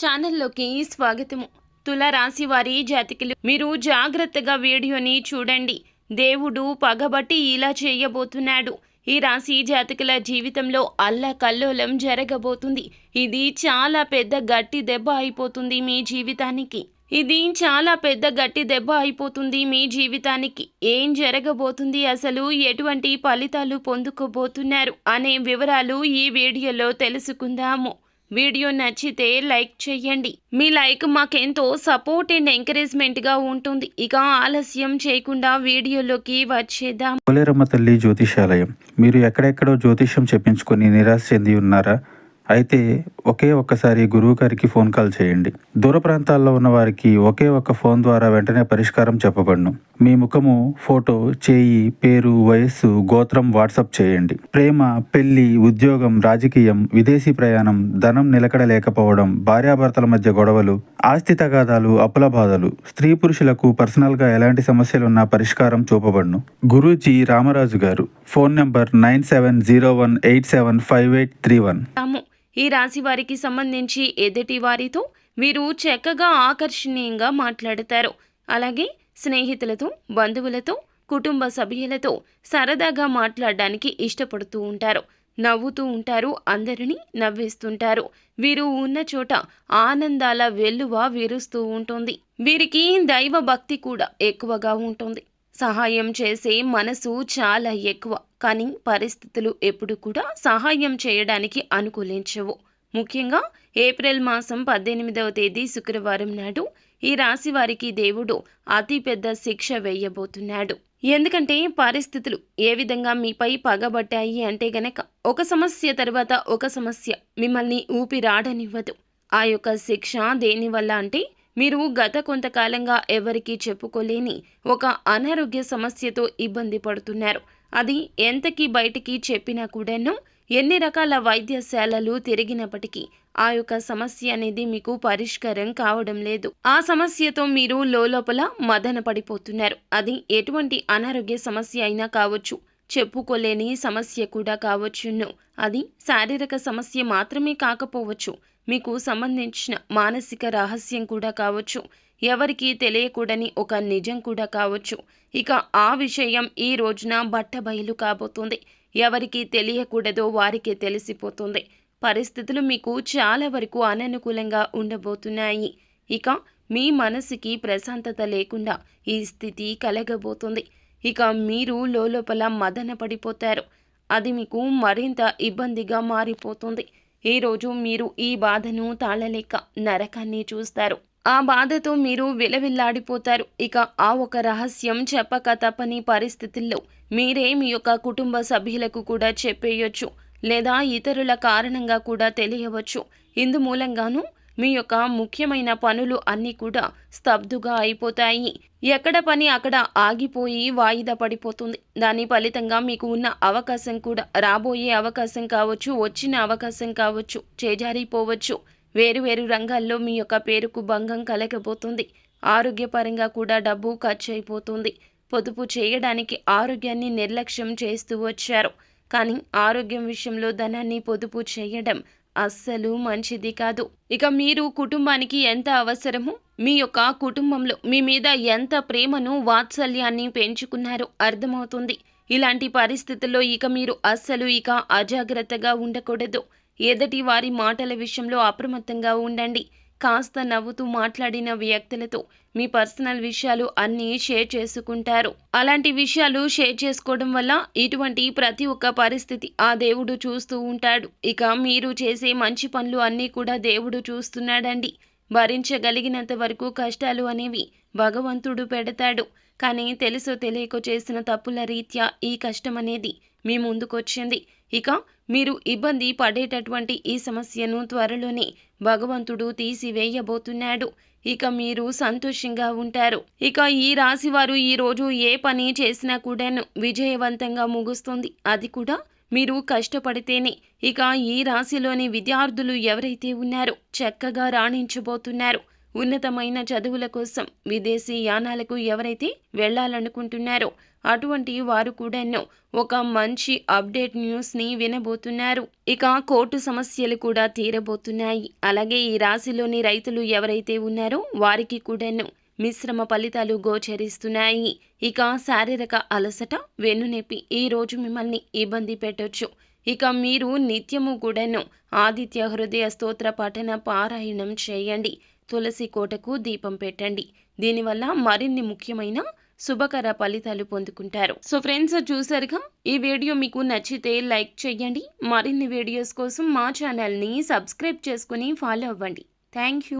ఛానల్లోకి స్వాగతము. తుల రాశి వారి జాతికలు మీరు జాగ్రత్తగా వీడియోని చూడండి. దేవుడు పగబట్టి ఇలా చేయబోతున్నాడు. ఈ రాశి జాతకుల జీవితంలో అల్లా కల్లోలం జరగబోతుంది. ఇది చాలా పెద్ద గట్టి దెబ్బ అయిపోతుంది మీ జీవితానికి. ఇది చాలా పెద్ద గట్టి దెబ్బ అయిపోతుంది మీ జీవితానికి. ఏం జరగబోతుంది? అసలు ఎటువంటి ఫలితాలు పొందుకోబోతున్నారు? అనే వివరాలు ఈ వీడియోలో తెలుసుకుందాము. వీడియో నచ్చితే లైక్ చేయండి మీ లైక్ మాకెంతో సపోర్ట్ అండ్ ఎంకరేజ్మెంట్గా ఉంటుంది. ఇక ఆలస్యం చేయకుండా వీడియోలోకి వచ్చేద్దాం. కోలేరమ్మ తల్లి జ్యోతిషాలయం. మీరు ఎక్కడెక్కడో జ్యోతిష్యం చెప్పించుకొని నిరాశ చెంది ఉన్నారా? అయితే ఒకే ఒక్కసారి గురువు గారికి ఫోన్ కాల్ చేయండి. దూర ప్రాంతాల్లో ఉన్న వారికి ఒకే ఒక ఫోన్ ద్వారా వెంటనే పరిష్కారం చెప్పబడును. మీ ముఖము ఫోటో చేయి పేరు వయస్సు గోత్రం వాట్సాప్ చేయండి. ప్రేమ పెళ్ళి ఉద్యోగం రాజకీయం విదేశీ ప్రయాణం ధనం నిలకడ లేకపోవడం భార్యాభర్తల మధ్య గొడవలు ఆస్తి తగాదాలు అప్పుల బాధలు స్త్రీ పురుషులకు పర్సనల్గా ఎలాంటి సమస్యలున్నా పరిష్కారం చూపబడును. Guruji Ramaraju garu phone number nine seven zero one eight seven five eight three one. తాము ఈ రాశి వారికి సంబంధించి ఎదుటి వారితో వీరు చక్కగా ఆకర్షణీయంగా మాట్లాడతారు. అలాగే స్నేహితులతో బంధువులతో కుటుంబ సభ్యులతో సరదాగా మాట్లాడడానికి ఇష్టపడుతూ ఉంటారు. నవ్వుతూ ఉంటారు అందరినీ నవ్విస్తుంటారు. వీరు ఉన్న చోట ఆనందాల వెల్లువ విరుస్తూ ఉంటుంది. వీరికి దైవ భక్తి కూడా ఎక్కువగా ఉంటుంది. సహాయం చేసే మనసు చాలా ఎక్కువ కానీ పరిస్థితులు ఎప్పుడు కూడా సహాయం చేయడానికి అనుకూలించవు. ముఖ్యంగా ఏప్రిల్ మాసం పద్దెనిమిదవ తేదీ శుక్రవారం నాడు ఈ రాశి వారికి దేవుడు అతిపెద్ద శిక్ష వేయబోతున్నాడు. ఎందుకంటే పరిస్థితులు ఏ విధంగా మీపై పగబట్టాయి అంటే గనక ఒక సమస్య తర్వాత ఒక సమస్య మిమ్మల్ని ఊపిరాడనివ్వదు ఆ యొక్క శిక్ష దేనివల్ల అంటే మీరు గత కొంతకాలంగా ఎవరికీ చెప్పుకోలేని ఒక అనారోగ్య సమస్యతో ఇబ్బంది పడుతున్నారు. అది ఎంతకి బయటికి చెప్పినా కూడాను ఎన్ని రకాల వైద్యశాలలు తిరిగినప్పటికీ ఆ యొక్క సమస్య అనేది మీకు పరిష్కారం కావడం లేదు. ఆ సమస్యతో మీరు లోపల మదన పడిపోతున్నారు. అది ఎటువంటి అనారోగ్య సమస్య అయినా కావచ్చు చెప్పుకోలేని సమస్య కూడా కావచ్చును. అది శారీరక సమస్య మాత్రమే కాకపోవచ్చు మీకు సంబంధించిన మానసిక రహస్యం కూడా కావచ్చు ఎవరికీ తెలియకూడని ఒక నిజం కూడా కావచ్చు. ఇక ఆ విషయం ఈ రోజున బట్టబయలు కాబోతుంది. ఎవరికి తెలియకూడదో వారికే తెలిసిపోతుంది. పరిస్థితులు మీకు చాలా వరకు అననుకూలంగా ఉండబోతున్నాయి. ఇక మీ మనసుకి ప్రశాంతత లేకుండా ఈ స్థితి కలగబోతుంది. ఇక మీరు లోపల మదన పడిపోతారు. అది మీకు మరింత ఇబ్బందిగా మారిపోతుంది. ఈరోజు మీరు ఈ బాధను తాళలేక నరకాన్ని చూస్తారు. ఆ బాధతో మీరు విలవిల్లాడిపోతారు. ఇక ఆ ఒక రహస్యం చెప్పక తప్పని పరిస్థితుల్లో మీరే మీ యొక్క కుటుంబ సభ్యులకు కూడా చెప్పేయొచ్చు. లేదా ఇతరుల కారణంగా కూడా తెలియవచ్చు. ఇందు మూలంగాను మీ యొక్క ముఖ్యమైన పనులు అన్నీ కూడా స్తబ్దుగా అయిపోతాయి. ఎక్కడ పని అక్కడ ఆగిపోయి వాయిదా పడిపోతుంది. దాని ఫలితంగా మీకు ఉన్న అవకాశం కూడా రాబోయే అవకాశం కావచ్చు వచ్చిన అవకాశం కావచ్చు చేజారిపోవచ్చు. వేరు వేరు రంగాల్లో మీ యొక్క పేరుకు భంగం కలగబోతుంది. ఆరోగ్యపరంగా కూడా డబ్బు ఖర్చు అయిపోతుంది పొదుపు చేయడానికి ఆరోగ్యాన్ని నిర్లక్ష్యం చేస్తూ వచ్చారు. కానీ ఆరోగ్యం విషయంలో ధనాన్ని పొదుపు చేయడం అస్సలు మంచిది కాదు. ఇక మీరు కుటుంబానికి ఎంత అవసరమో మీ యొక్క కుటుంబంలో మీ మీద ఎంత ప్రేమను వాత్సల్యాన్ని పెంచుకున్నారో అర్థమవుతుంది. ఇలాంటి పరిస్థితుల్లో ఇక మీరు అస్సలు ఇక అజాగ్రత్తగా ఉండకూడదు. ఎదటి వారి మాటల విషయంలో అప్రమత్తంగా ఉండండి. కాస్త నవ్వుతూ మాట్లాడిన వ్యక్తులతో మీ పర్సనల్ విషయాలు అన్నీ షేర్ చేసుకుంటారు. అలాంటి విషయాలు షేర్ చేసుకోవడం వల్ల ఇటువంటి ప్రతి ఒక్క పరిస్థితి ఆ దేవుడు చూస్తూ ఉంటాడు. ఇక మీరు చేసే మంచి పనులు అన్నీ కూడా దేవుడు చూస్తున్నాడండి. భరించగలిగినంత వరకు కష్టాలు అనేవి భగవంతుడు పెడతాడు. కానీ తెలుసో తెలియకో చేసిన తప్పుల రీత్యా ఈ కష్టం అనేది మీ ముందుకొచ్చింది. ఇక మీరు ఇబ్బంది పడేటటువంటి ఈ సమస్యను త్వరలోనే భగవంతుడు తీసివేయబోతున్నాడు. ఇక మీరు సంతోషంగా ఉంటారు. ఇక ఈ రాశి వారు ఈ రోజు ఏ పని చేసినా కూడాను విజయవంతంగా ముగుస్తుంది. అది కూడా మీరు కష్టపడితేనే. ఇక ఈ రాశిలోని విద్యార్థులు ఎవరైతే ఉన్నారో చక్కగా రాణించబోతున్నారు. ఉన్నతమైన చదువుల కోసం విదేశీ యానాలకు ఎవరైతే వెళ్ళాలనుకుంటున్నారో అటువంటి వారు కూడాను ఒక మంచి అప్డేట్ న్యూస్ని వినబోతున్నారు. ఇక కోర్టు సమస్యలు కూడా తీరబోతున్నాయి. అలాగే ఈ రాశిలోని రైతులు ఎవరైతే ఉన్నారో వారికి కూడాను మిశ్రమ ఫలితాలు గోచరిస్తున్నాయి. ఇక శారీరక అలసట వెన్నునొప్పి ఈ రోజు మిమ్మల్ని ఇబ్బంది పెట్టొచ్చు. ఇక మీరు నిత్యము కూడాను ఆదిత్య హృదయ స్తోత్ర పఠన పారాయణం చేయండి. తులసి కోటకు దీపం పెట్టండి. దీనివల్ల మరిన్ని ముఖ్యమైన శుభకర ఫలితాలు పొందుకుంటారు. సో ఫ్రెండ్స్ చూసారుగా? ఈ వీడియో మీకు నచ్చితే లైక్ చేయండి. మరిన్ని వీడియోస్ కోసం మా ఛానల్ని సబ్స్క్రైబ్ చేసుకుని ఫాలో అవ్వండి. Thank you.